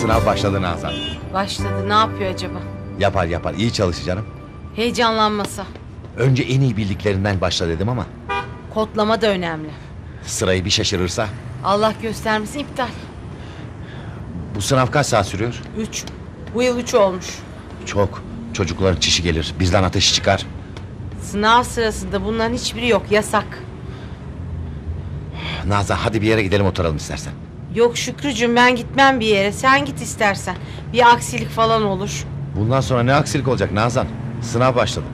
Sınav başladı Nazan. Başladı. Ne yapıyor acaba? Yapar yapar. İyi çalış canım. Heyecanlanmasa. Önce en iyi bildiklerinden başla dedim ama Kodlama da önemli. sırayı bir şaşırırsa. Allah göstermesin iptal. Bu sınav kaç saat sürüyor? Üç. Bu yıl üç olmuş. Çok. Çocukların çişi gelir. Bizden ateş çıkar. Sınav sırasında bunların hiçbiri yok. Yasak. Nazan hadi bir yere gidelim oturalım istersen. Yok Şükrücüğüm ben gitmem bir yere. Sen git istersen. Bir aksilik falan olur. Bundan sonra ne aksilik olacak Nazan? Sınav başladı.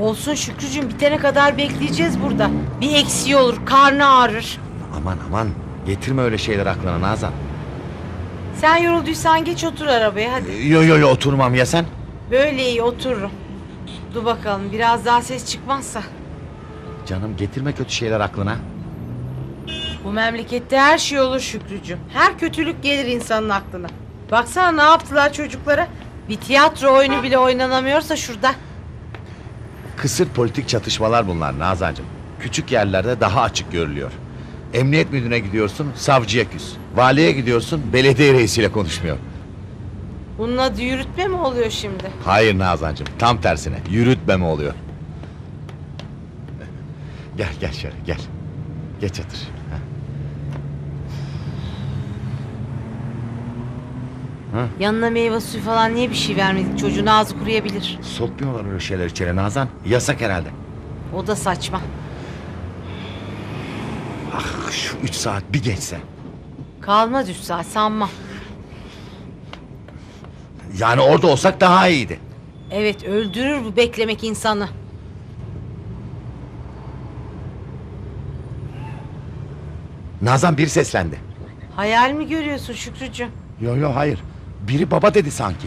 Olsun Şükrücüğüm bitene kadar bekleyeceğiz burada. Bir eksiği olur. Karnı ağrır. Aman aman. Getirme öyle şeyler aklına Nazan. Sen yorulduysan geç otur arabaya hadi. Yo yo yo oturmam ya sen? Böyle iyi otururum. Dur bakalım biraz daha ses çıkmazsa. Canım getirme kötü şeyler aklına. Bu memlekette her şey olur Şükrücüğüm. Her kötülük gelir insanın aklına. Baksana ne yaptılar çocuklara. Bir tiyatro oyunu bile oynanamıyorsa şurada. Kısır politik çatışmalar bunlar Nazancığım. Küçük yerlerde daha açık görülüyor. Emniyet müdürüne gidiyorsun, savcıya küs. Valiye gidiyorsun, belediye reisiyle konuşmuyor. Bunun adı yürütme mi oluyor şimdi? Hayır Nazancığım, tam tersine. Yürütme mi oluyor? Gel gel şöyle gel. Geç otur. Ha. Yanına meyve suyu falan niye bir şey vermedik? Çocuğun ağzı kuruyabilir. Sokmuyorlar öyle şeyler içeri Nazan. Yasak herhalde. O da saçma. Ah şu üç saat bir geçse. Kalmaz üç saat sanma. Yani orada olsak daha iyiydi. Evet öldürür bu beklemek insanı. Nazan bir seslendi. Hayal mi görüyorsun Şükrücüğüm? Yo yo hayır. Biri baba dedi sanki.